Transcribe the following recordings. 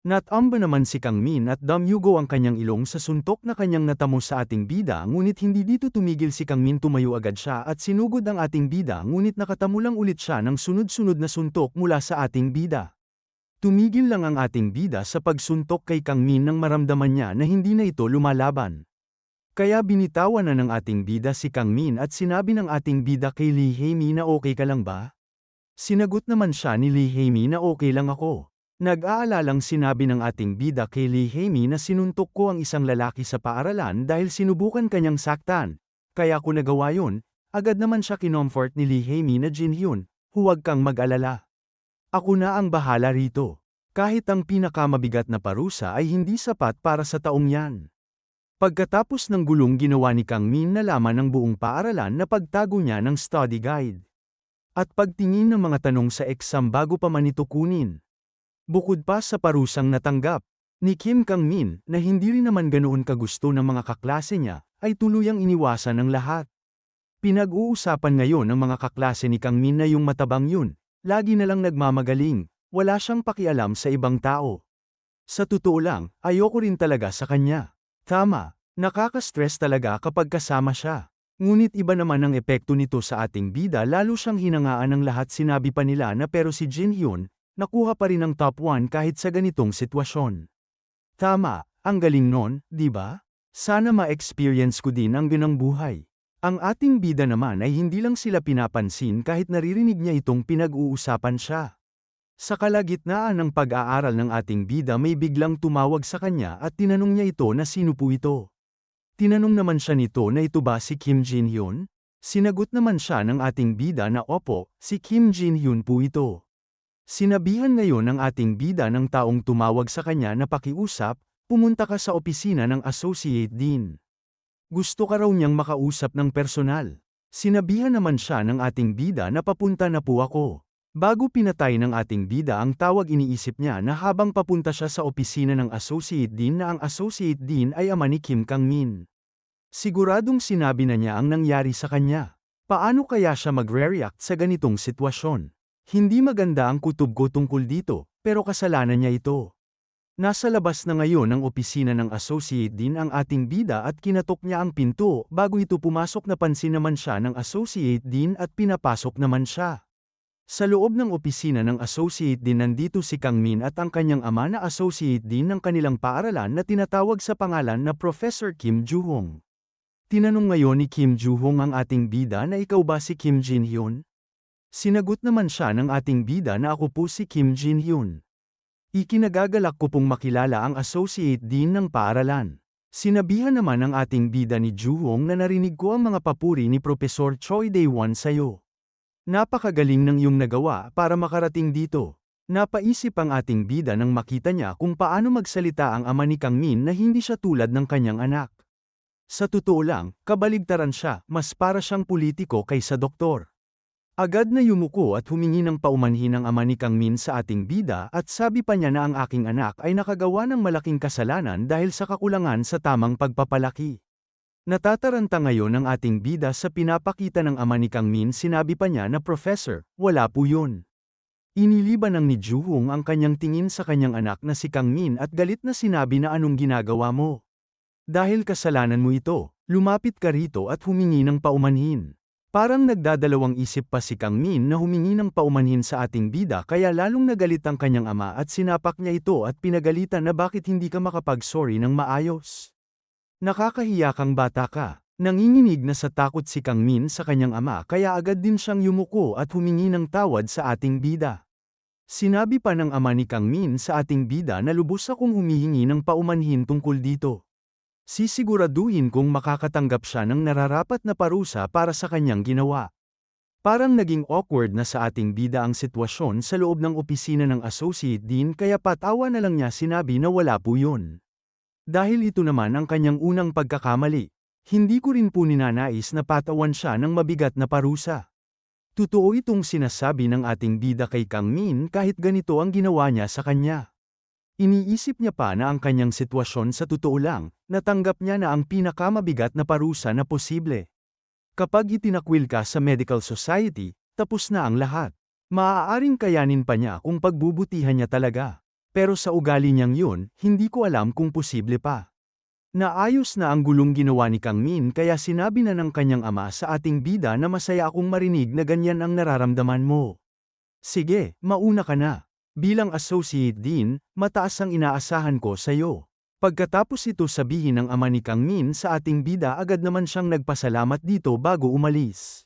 Natamba naman si Kang Min at damyugo ang kanyang ilong sa suntok na kanyang natamo sa ating bida ngunit hindi dito tumigil si Kang Min tumayo agad siya at sinugod ang ating bida ngunit nakatamulang ulit siya ng sunod-sunod na suntok mula sa ating bida. Tumigil lang ang ating bida sa pagsuntok kay Kang Min nang maramdaman niya na hindi na ito lumalaban. Kaya binitawan na ng ating bida si Kang Min at sinabi ng ating bida kay Lee Hae-mi na okay ka lang ba? Sinagot naman siya ni Lee Hae-mi na okay lang ako. Nag-aalalang sinabi ng ating bida kay Lee Hae-mi na sinuntok ko ang isang lalaki sa paaralan dahil sinubukan kanyang saktan. Kaya ko nagawa yun, agad naman siya kinomfort ni Lee Hae-mi na Jin Hyun, huwag kang mag-alala. Ako na ang bahala rito. Kahit ang pinakamabigat na parusa ay hindi sapat para sa taong yan. Pagkatapos ng gulong ginawa ni Kang Min nalaman ng buong paaralan na pagtago niya ng study guide. At pagtingin ng mga tanong sa exam bago pa man ito kunin. Bukod pa sa parusang natanggap, ni Kim Kang Min na hindi rin naman ganoon kagusto ng mga kaklase niya, ay tuluyang iniwasan ng lahat. Pinag-uusapan ngayon ng mga kaklase ni Kang Min na yung matabang yun, lagi na lang nagmamagaling, wala siyang pakialam sa ibang tao. Sa totoo lang, ayoko rin talaga sa kanya. Tama, nakaka-stress talaga kapag kasama siya. Ngunit iba naman ang epekto nito sa ating bida lalo siyang hinangaan ng lahat sinabi pa nila na pero si Jin Hyun, nakuha pa rin ang top 1 kahit sa ganitong sitwasyon. Tama, ang galing nun, di ba? Sana ma-experience ko din ang ganang buhay. Ang ating bida naman ay hindi lang sila pinapansin kahit naririnig niya itong pinag-uusapan siya. Sa kalagitnaan ng pag-aaral ng ating bida may biglang tumawag sa kanya at tinanong niya ito na sino po ito. Tinanong naman siya nito na ito ba si Kim Jin Hyun? Sinagot naman siya ng ating bida na opo, si Kim Jin Hyun po ito. Sinabihan ngayon ng ating bida ng taong tumawag sa kanya na pakiusap, pumunta ka sa opisina ng Associate Dean. Gusto ka raw niyang makausap ng personal. Sinabihan naman siya ng ating bida na papunta na po ako. Bago pinatay ng ating bida ang tawag iniisip niya na habang papunta siya sa opisina ng Associate Dean na ang Associate Dean ay ama ni Kim Kang Min. Siguradong sinabi na niya ang nangyari sa kanya. Paano kaya siya magre-react sa ganitong sitwasyon? Hindi maganda ang kutob ko tungkol dito, pero kasalanan niya ito. Nasa labas na ngayon ang opisina ng associate din ang ating bida at kinatok niya ang pinto bago ito pumasok na pansin naman siya ng associate din at pinapasok naman siya. Sa loob ng opisina ng associate din nandito si Kang Min at ang kanyang ama na associate din ng kanilang paaralan na tinatawag sa pangalan na Professor Kim Joo-hong. Tinanong ngayon ni Kim Joo-hong ang ating bida na ikaw ba si Kim Jin Hyun? Sinagot naman siya ng ating bida na ako po si Kim Jin Hyun. Ikinagagalak ko pong makilala ang associate dean ng paaralan. Sinabihan naman ng ating bida ni Juhong na narinig ko ang mga papuri ni Professor Choi Dae-won sa'yo. Napakagaling ng iyong nagawa para makarating dito. Napaisip ang ating bida nang makita niya kung paano magsalita ang ama ni Kang Min na hindi siya tulad ng kanyang anak. Sa totoo lang, kabaligtaran siya, mas para siyang politiko kaysa doktor. Agad na yumuko at humingi ng paumanhin ang ama ni Kang Min sa ating bida at sabi pa niya na ang aking anak ay nakagawa ng malaking kasalanan dahil sa kakulangan sa tamang pagpapalaki. Natataranta ngayon ang ating bida sa pinapakita ng ama ni Kang Min sinabi pa niya na Professor, wala po yun. Iniliban ng ni Juhong ang kanyang tingin sa kanyang anak na si Kang Min at galit na sinabi na anong ginagawa mo. Dahil kasalanan mo ito, lumapit ka rito at humingi ng paumanhin. Parang nagdadalawang isip pa si Kang Min na humingi ng paumanhin sa ating bida kaya lalong nagalit ang kanyang ama at sinapak niya ito at pinagalitan na bakit hindi ka makapag-sorry ng maayos. Nakakahiya kang bata ka. Nanginginig na sa takot si Kang Min sa kanyang ama kaya agad din siyang yumuko at humingi ng tawad sa ating bida. Sinabi pa ng ama ni Kang Min sa ating bida na lubos akong humihingi ng paumanhin tungkol dito. Sisiguraduhin kung makakatanggap siya ng nararapat na parusa para sa kanyang ginawa. Parang naging awkward na sa ating bida ang sitwasyon sa loob ng opisina ng associate dean kaya patawa na lang niya sinabi na wala po yun. Dahil ito naman ang kanyang unang pagkakamali, hindi ko rin po ninanais na patawan siya ng mabigat na parusa. Totoo itong sinasabi ng ating bida kay Kang Min kahit ganito ang ginawa niya sa kanya. Iniisip niya pa na ang kanyang sitwasyon sa totoo lang, natanggap niya na ang pinakamabigat na parusa na posible. Kapag itinakwil ka sa medical society, tapos na ang lahat. Maaaring kayanin pa niya kung pagbubutihan niya talaga. Pero sa ugali niyang yun, hindi ko alam kung posible pa. Naayos na ang gulong ginawa ni Kang Min kaya sinabi na ng kanyang ama sa ating bida na masaya akong marinig na ganyan ang nararamdaman mo. Sige, mauna ka na. Bilang associate dean, mataas ang inaasahan ko sa iyo. Pagkatapos ito sabihin ng ama ni Kang Min sa ating bida agad naman siyang nagpasalamat dito bago umalis.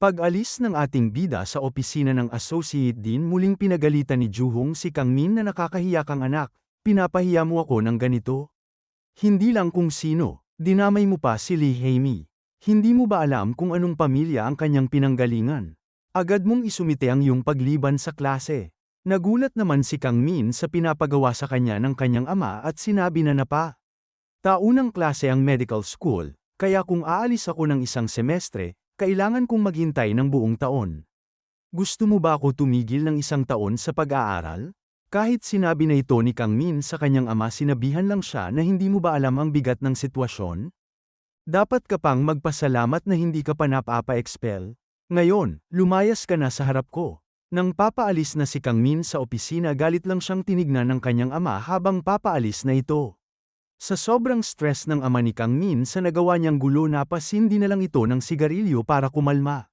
Pag-alis ng ating bida sa opisina ng Associate Dean muling pinagalitan ni Juhong si Kang Min na nakakahiya kang anak, pinapahiya mo ako ng ganito? Hindi lang kung sino, dinamay mo pa si Lee Haimi. Hindi mo ba alam kung anong pamilya ang kanyang pinanggalingan? Agad mong isumite ang iyong pagliban sa klase. Nagulat naman si Kang Min sa pinapagawa sa kanya ng kanyang ama at sinabi na na pa. Taunang klase ang medical school, kaya kung aalis ako ng isang semestre, kailangan kong maghintay ng buong taon. Gusto mo ba ako tumigil ng isang taon sa pag-aaral? Kahit sinabi na ito ni Kang Min sa kanyang ama sinabihan lang siya na hindi mo ba alam ang bigat ng sitwasyon? Dapat ka pang magpasalamat na hindi ka pa napapa-expel. Ngayon, lumayas ka na sa harap ko. Nang papaalis na si Kang Min sa opisina galit lang siyang tinignan ng kanyang ama habang papaalis na ito. Sa sobrang stress ng ama ni Kang Min sa nagawa niyang gulo napasindi na lang ito ng sigarilyo para kumalma.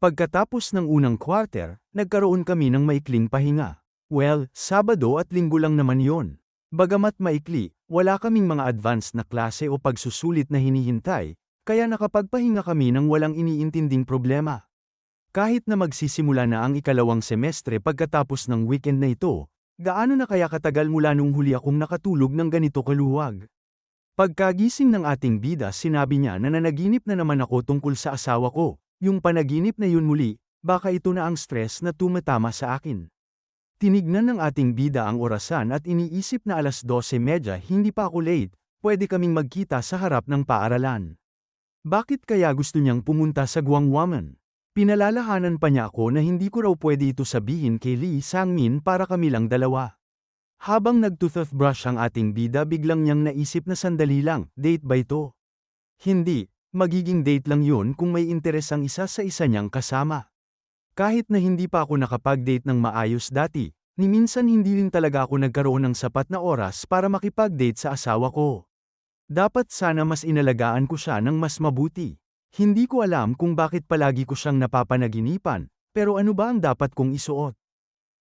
Pagkatapos ng unang quarter, nagkaroon kami ng maikling pahinga. Well, Sabado at Linggo lang naman yon. Bagamat maikli, wala kaming mga advanced na klase o pagsusulit na hinihintay, kaya nakapagpahinga kami ng walang iniintinding problema. Kahit na magsisimula na ang ikalawang semestre pagkatapos ng weekend na ito, Gaano na kaya katagal mula nung huli akong nakatulog ng ganito kaluwag? Pagkagising ng ating bida sinabi niya na nanaginip na naman ako tungkol sa asawa ko, yung panaginip na yun muli, baka ito na ang stress na tumatama sa akin. Tinignan ng ating bida ang orasan at iniisip na alas 12.30 hindi pa ako late, pwede kaming magkita sa harap ng paaralan. Bakit kaya gusto niyang pumunta sa Guangwaman? Pinalalahanan pa niya ako na hindi ko raw pwede ito sabihin kay Lee Sangmin para kami lang dalawa. Habang nagtoothbrush ang ating bida biglang niyang naisip na sandali lang, date ba ito? Hindi, magiging date lang yun kung may interes ang isa sa isa niyang kasama. Kahit na hindi pa ako nakapag-date ng maayos dati, ni minsan hindi rin talaga ako nagkaroon ng sapat na oras para makipag-date sa asawa ko. Dapat sana mas inalagaan ko siya ng mas mabuti. Hindi ko alam kung bakit palagi ko siyang napapanaginipan, pero ano ba ang dapat kong isuot?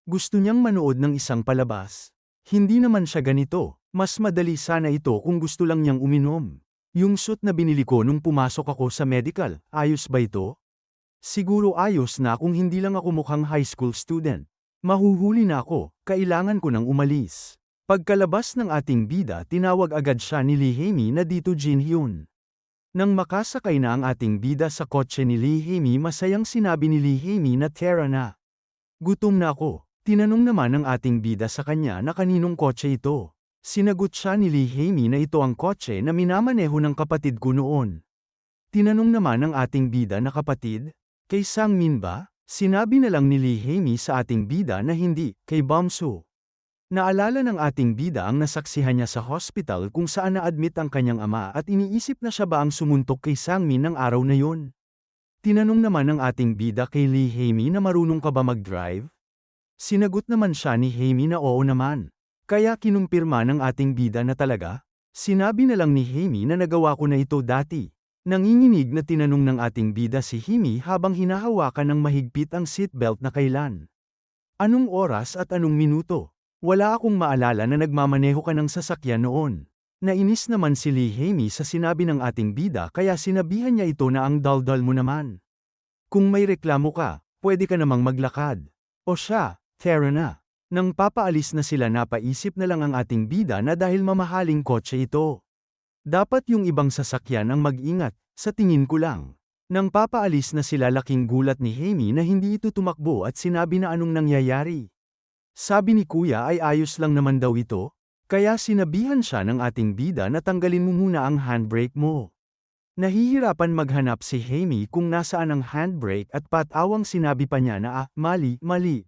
Gusto niyang manood ng isang palabas. Hindi naman siya ganito, mas madali sana ito kung gusto lang niyang uminom. Yung suit na binili ko nung pumasok ako sa medical, ayos ba ito? Siguro ayos na kung hindi lang ako mukhang high school student. Mahuhuli na ako, kailangan ko nang umalis. Pagkalabas ng ating bida tinawag agad siya ni Lee Haemi na dito Jin Hyun. Nang makasakay na ang ating bida sa kotse ni Lihimi masayang sinabi ni Lihimi na Tara na. Gutom na ako. Tinanong naman ng ating bida sa kanya na kaninong kotse ito. Sinagot siya ni Lihimi na ito ang kotse na minamaneho ng kapatid ko noon. Tinanong naman ng ating bida na kapatid, kay Sangmin ba? Sinabi na lang ni Lihimi sa ating bida na hindi, kay Bamsu. Naalala ng ating bida ang nasaksihan niya sa hospital kung saan na-admit ang kanyang ama at iniisip na siya ba ang sumuntok kay Sangmin ng araw na yon. Tinanong naman ng ating bida kay Lee Haimi na marunong ka ba mag-drive? Sinagot naman siya ni Haimi na oo naman. Kaya kinumpirma ng ating bida na talaga? Sinabi na lang ni Haimi na nagawa ko na ito dati. Nanginginig na tinanong ng ating bida si Himi habang hinahawakan ng mahigpit ang seatbelt na kailan. Anong oras at anong minuto? Wala akong maalala na nagmamaneho ka ng sasakyan noon. Nainis naman si Lee Haimi sa sinabi ng ating bida kaya sinabihan niya ito na ang daldal mo naman. Kung may reklamo ka, pwede ka namang maglakad. O siya, Tara na. Nang papaalis na sila napaisip na lang ang ating bida na dahil mamahaling kotse ito. Dapat yung ibang sasakyan ang mag-ingat, sa tingin ko lang. Nang papaalis na sila laking gulat ni Haimi na hindi ito tumakbo at sinabi na anong nangyayari. Sabi ni kuya ay ayos lang naman daw ito, kaya sinabihan siya ng ating bida na tanggalin mo muna ang handbrake mo. Nahihirapan maghanap si Haimi kung nasaan ang handbrake at patawang sinabi pa niya na ah, mali, mali.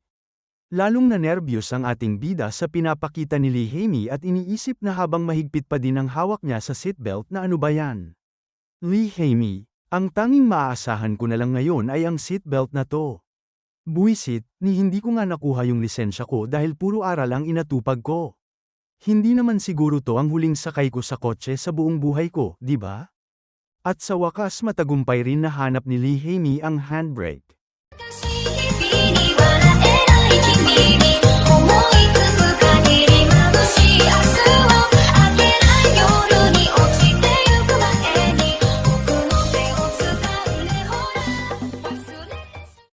Lalong na nervyos ang ating bida sa pinapakita ni Lee Haimi at iniisip na habang mahigpit pa din ang hawak niya sa seatbelt na ano ba yan. Lee Haimi, ang tanging maaasahan ko na lang ngayon ay ang seatbelt na to. Buisit, ni hindi ko nga nakuha yung lisensya ko dahil puro aral ang inatupag ko. Hindi naman siguro to ang huling sakay ko sa kotse sa buong buhay ko, di ba? At sa wakas matagumpay rin nahanap ni Lee Hamey ang handbrake.